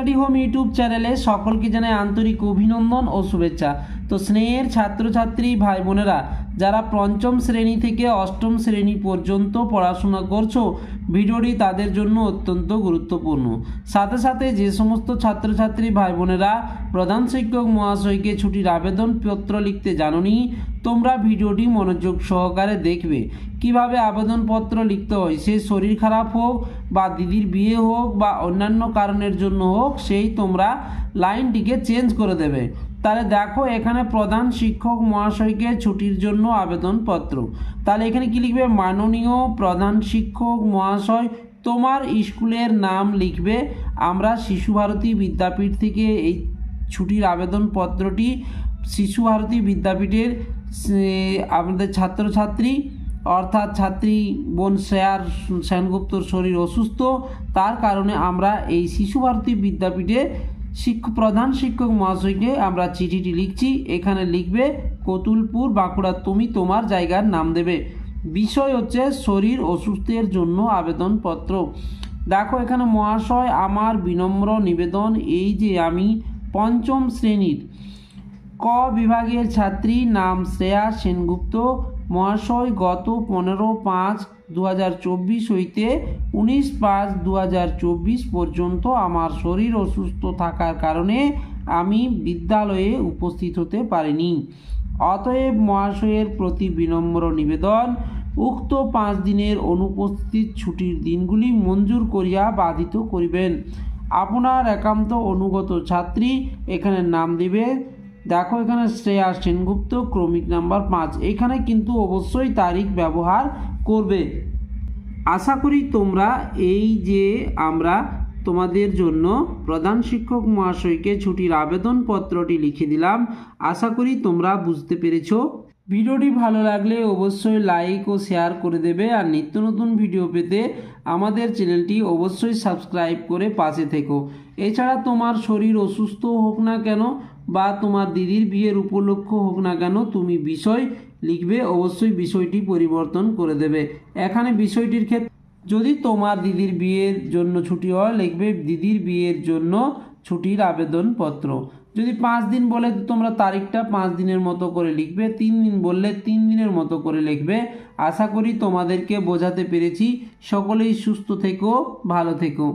Study home YouTube চ্যানেলে সকলকে জানাই আন্তরিক অভিনন্দন ও শুভেচ্ছা। তো স্নেহের ছাত্রছাত্রী ভাই বোনেরা যারা পঞ্চম শ্রেণি থেকে অষ্টম শ্রেণি পর্যন্ত পড়াশোনা করছ, ভিডিওটি তাদের জন্য অত্যন্ত গুরুত্বপূর্ণ। সাথে সাথে যে সমস্ত ছাত্রছাত্রী ভাই বোনেরা প্রধান শিক্ষক মহাশয়কে ছুটির আবেদনপত্র লিখতে জানোনি, তোমরা ভিডিওটি মনোযোগ সহকারে দেখবে। কীভাবে আবেদনপত্র লিখতে হয়, সে শরীর খারাপ হোক, বা দিদির বিয়ে হোক, বা অন্যান্য কারণের জন্য হোক, সেই তোমরা লাইনটিকে চেঞ্জ করে দেবে। তাহলে দেখো এখানে প্রধান শিক্ষক মহাশয়কে ছুটির জন্য আবেদনপত্র। তাহলে এখানে কি লিখবে? মাননীয় প্রধান শিক্ষক মহাশয়, তোমার স্কুলের নাম লিখবে। আমরা শিশু ভারতী বিদ্যাপীঠ থেকে এই ছুটির আবেদনপত্রটি শিশু ভারতী বিদ্যাপীঠের আমাদের ছাত্রছাত্রী, অর্থাৎ ছাত্রী বোন শেয়ার সেনগুপ্তর শরীর অসুস্থ। তার কারণে আমরা এই শিশু ভারতী বিদ্যাপীঠে শিক্ষক প্রধান শিক্ষক মহাশয়কে আমরা চিঠিটি লিখছি। এখানে লিখবে, কতুলপুর, বাঁকুড়া, তুমি তোমার জায়গার নাম দেবে। বিষয় হচ্ছে শরীর অসুস্থের জন্য আবেদনপত্র। দেখো, এখানে মহাশয়, আমার বিনম্র নিবেদন এই যে আমি পঞ্চম শ্রেণির ক বিভাগের ছাত্রী নাম শ্রেয়া সেনগুপ্ত, মহাশয় গত পনেরো পাঁচ দু হাজার চব্বিশ হইতে উনিশ পাঁচ দু হাজার চব্বিশ পর্যন্ত আমার শরীর অসুস্থ থাকার কারণে আমি বিদ্যালয়ে উপস্থিত হতে পারিনি। অতএব মহাশয়ের প্রতি বিনম্র নিবেদন, উক্ত পাঁচ দিনের অনুপস্থিত ছুটির দিনগুলি মঞ্জুর করিয়া বাধিত করিবেন। আপনার একান্ত অনুগত ছাত্রী এখানে নাম দিবে। দেখো, এখানে শ্রেয়া সেনগুপ্ত ক্রমিক নাম্বার পাঁচ। এখানে কিন্তু অবশ্যই তারিখ ব্যবহার করবে। আশা করি তোমরা এই যে আমরা তোমাদের জন্য প্রধান শিক্ষক মহাশয়কে ছুটির আবেদনপত্রটি লিখে দিলাম, আশা করি তোমরা বুঝতে পেরেছ। ভিডিওটি ভালো লাগলে অবশ্যই লাইক ও শেয়ার করে দেবে, আর নিত্য নতুন ভিডিও পেতে আমাদের চ্যানেলটি অবশ্যই সাবস্ক্রাইব করে পাশে থেকো। এছাড়া তোমার শরীর অসুস্থ হোক না কেন বা তোমার দিদির বিয়ের উপলক্ষ হোক না কেন, তুমি বিষয় লিখবে, অবশ্যই বিষয়টি পরিবর্তন করে দেবে। এখানে বিষয়টির ক্ষেত্রে যদি তোমার দিদির বিয়ের জন্য ছুটি হয়, লিখবে দিদির বিয়ের জন্য ছুটির আবেদনপত্র। যদি পাঁচ দিন বলে তোমরা তারিখটা পাঁচ দিনের মতো করে লিখবে, তিন দিন বললে তিন দিনের মতো করে লিখবে। আশা করি তোমাদেরকে বোঝাতে পেরেছি। সকলেই সুস্থ থেকো, ভালো থেকো।